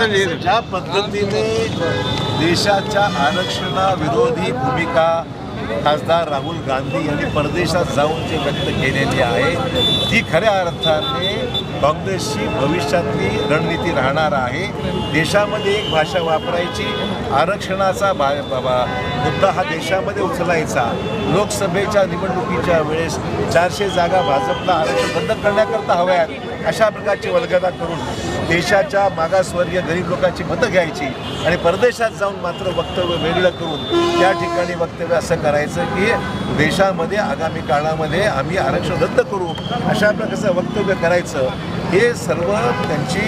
ज्या पद्धतीने देशाच्या आरक्षणाविरोधी भूमिका खासदार राहुल गांधी यांनी परदेशात जाऊन जे व्यक्त केलेली आहे ती खऱ्या अर्थाने काँग्रेसची भविष्यातली रणनीती राहणार आहे. देशामध्ये एक भाषा वापरायची आरक्षणाचा बा मुद्दा हा देशामध्ये उचलायचा. लोकसभेच्या निवडणुकीच्या वेळेस चारशे जागा भाजपला आरक्षण बंद करण्याकरता हव्यात अशा प्रकारची वल्गना करून देशाच्या मागासवर्गीय गरीब लोकांची मतं घ्यायची आणि परदेशात जाऊन मात्र वक्तव्य वेगळं करून त्या ठिकाणी वक्तव्य असं करायचं की देशामध्ये आगामी काळामध्ये आम्ही आरक्षण रद्द करू. अशा प्रकारचं वक्तव्य करायचं हे सर्व त्यांची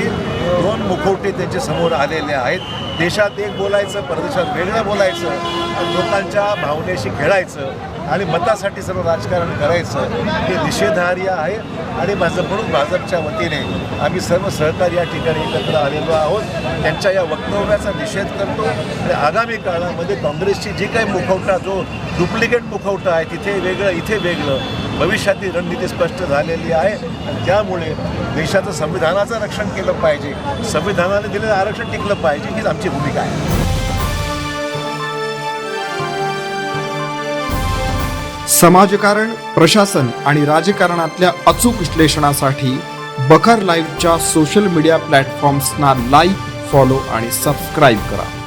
मुखवटे त्यांच्यासमोर आलेले आहेत. देशात एक बोलायचं परदेशात वेगळं बोलायचं लोकांच्या भावनेशी खेळायचं आणि मतासाठी सर्व राजकारण करायचं हे निषेधार्य आहे. आणि भाजप म्हणून भाजपच्या वतीने आम्ही सर्व सहकारी या ठिकाणी एकत्र आलेलो आहोत. त्यांच्या या वक्तव्याचा निषेध करतो. आणि आगामी काळामध्ये काँग्रेसची जी काही मुखवटा जो डुप्लिकेट मुखवटा आहे तिथे वेगळं इथे वेगळं भविष्यातील रणनीती स्पष्ट झालेली आहे. आणि त्यामुळे देशाचं संविधानाचं रक्षण केलं पाहिजे. संविधानाने दिलेलं आरक्षण टिकलं पाहिजे हीच आमची भूमिका आहे. समाजकारण प्रशासन आणि राजकारणातल्या अचूक विश्लेषणासाठी बखर लाईव्हच्या सोशल मीडिया प्लॅटफॉर्म्सना लाईक फॉलो आणि सबस्क्राईब करा.